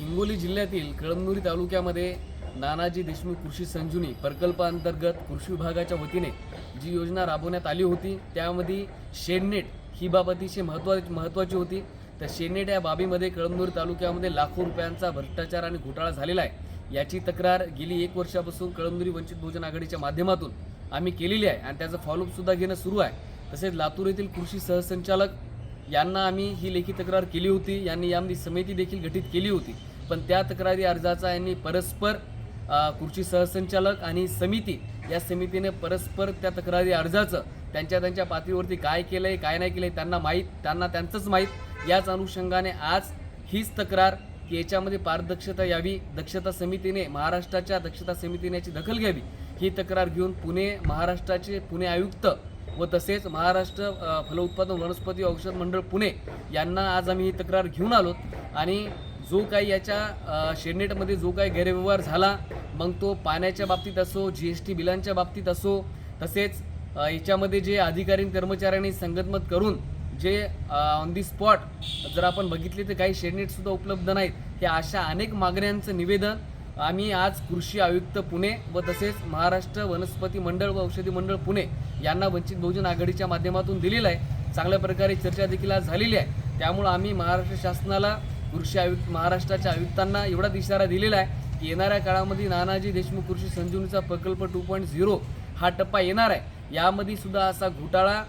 हिंगोली जिल्ह्यातील कळमनुरी तालुक्यामध्ये नानाजी देशमुख कृषी संजीवनी प्रकल्पांतर्गत कृषी विभागाच्या वतीने जी योजना राबवण्यात आली होती त्यामध्ये शेडनेट ही बाब अतिशय महत्त्वा महत्त्वाची होती. तर शेडनेट या बाबीमध्ये कळमनुरी तालुक्यामध्ये लाखो रुपयांचा भ्रष्टाचार आणि घोटाळा झालेला आहे. याची तक्रार गेली एक वर्षापासून कळमनुरी वंचित बहुजन आघाडीच्या माध्यमातून आम्ही केलेली आहे आणि त्याचं फॉलोअपसुद्धा घेणं सुरू आहे. तसेच लातूर येथील कृषी सहसंचालक यांना आम्ही ही लेखी तक्रार केली होती. यांनी यामध्ये समिती देखील गठीत केली होती. पण त्या तक्रारी अर्जाचा यांनी परस्पर कृषी सहसंचालक आणि समिती या समितीने परस्पर त्या तक्रारी अर्जाचं त्यांच्या त्यांच्या पातळीवरती काय केलं आहे काय नाही केलं आहे त्यांना माहीत त्यांना त्यांचंच माहीत. याच अनुषंगाने आज हीच तक्रार की याच्यामध्ये पारदर्शकता यावी दक्षता समितीने महाराष्ट्राच्या दक्षता समितीने याची दखल घ्यावी. ही तक्रार घेऊन पुणे महाराष्ट्राचे पुणे आयुक्त व तसेच महाराष्ट्र फलोत्पादन वनस्पती औषध मंडळ पुणे यांना आज आम्ही ही तक्रार घेऊन आलो आणि जो काही याच्या शेडनेटमध्ये जो काही गैरव्यवहार झाला मग तो पाण्याच्या बाबतीत असो जी एस टी बिलांच्या बाबतीत असो तसेच याच्यामध्ये जे अधिकारी आणि कर्मचाऱ्यांनी संगतमत करून जे ऑन दी स्पॉट जर आपण बघितले तर काही शेडनेटसुद्धा उपलब्ध नाहीत. हे अशा अनेक मागण्यांचं निवेदन आम्ही आज कृषी आयुक्त पुणे व तसेच महाराष्ट्र वनस्पती मंडळ व औषधी मंडळ पुणे यांना वंचित बहुजन आघाडीच्या माध्यमातून दिलेलं आहे. चांगल्या प्रकारे चर्चा देखील आज झालेली आहे. त्यामुळं आम्ही महाराष्ट्र शासनाला कृषी आयुक्त महाराष्ट्राच्या आयुक्तांना एवढाच इशारा दिलेला आहे की येणाऱ्या काळामध्ये नानाजी देशमुख कृषी संजीवनीचा प्रकल्प टू पॉईंट झिरो हा टप्पा येणार आहे. यामध्ये सुद्धा असा घोटाळा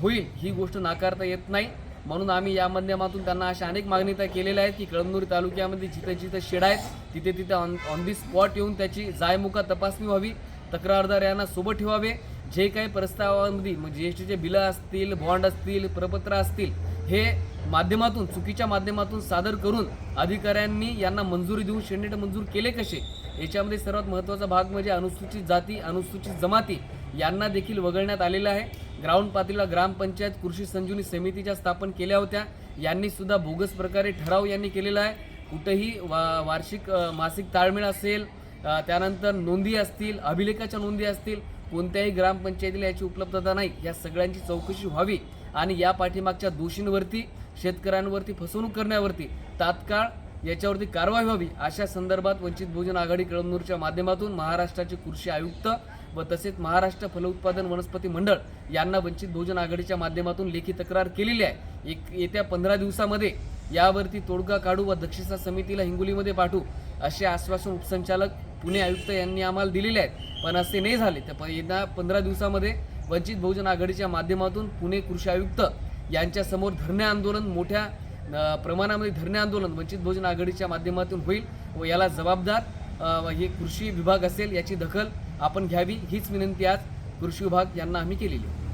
होईल ही गोष्ट नाकारता येत नाही. म्हणून आम्ही या माध्यमातून त्यांना अशा अनेक मागण्या केलेल्या आहेत की कळमनुरी तालुक्यामध्ये जिथे जिथे शेड आहेत तिथे तिथे ऑन ऑन दी स्पॉट येऊन त्याची जायमुका तपासणी व्हावी तक्रारदार यांना सोबत ठेवावे. जे काही प्रस्तावामध्ये म्हणजे जी एस टीचे बिलं असतील बॉन्ड असतील प्रपत्र असतील हे माध्यमातून चुकीच्या माध्यमातून सादर करून अधिकाऱ्यांनी यांना मंजुरी देऊन शेंडेट मंजूर केले कसे? याच्यामध्ये सर्वात महत्त्वाचा भाग म्हणजे अनुसूचित जाती अनुसूचित जमाती यांना देखील वगळण्यात आलेलं आहे. ग्राउंड पातळीला ग्रामपंचायत कृषी संजीवनी समितीच्या स्थापन केल्या होत्या. यांनी सुद्धा बोगस प्रकारे ठराव यांनी केलेला आहे. कुठेही वा वार्षिक मासिक ताळमेळ असेल त्यानंतर नोंदी असतील अभिलेखाच्या नोंदी असतील कोणत्याही ग्रामपंचायतीला याची उपलब्धता नाही. या सगळ्यांची चौकशी व्हावी. आणि या पाठीमागच्या दोषींवरती शेतकऱ्यांवरती फसवणूक करण्यावरती तात्काळ याच्यावरती कारवाई व्हावी अशा संदर्भात वंचित बहुजन आघाडी कळमनूरच्या माध्यमातून महाराष्ट्राचे कृषी आयुक्त व तसेच महाराष्ट्र फलोत्पादन वनस्पती मंडळ यांना वंचित बहुजन आघाडीच्या माध्यमातून लेखी तक्रार केलेली आहे. एक येत्या पंधरा दिवसामध्ये यावरती तोडगा काढू व दक्षिणा समितीला हिंगोलीमध्ये पाठवू असे आश्वासन उपसंचालक पुणे आयुक्त यांनी आम्हाला दिलेले आहेत. पण असे नाही झाले. तर प- येत्या पंधरा दिवसामध्ये वंचित बहुजन आघाडीच्या माध्यमातून पुणे कृषी आयुक्त यांच्यासमोर धरणे आंदोलन मोठ्या प्रमाणामध्ये धरणे आंदोलन वंचित बहुजन आघाडीच्या माध्यमातून होईल व याला जबाबदार हे कृषी विभाग असेल याची दखल आपण घ्यावी हीच विनंती आज कृषी विभाग यांना आम्ही केलेली आहे.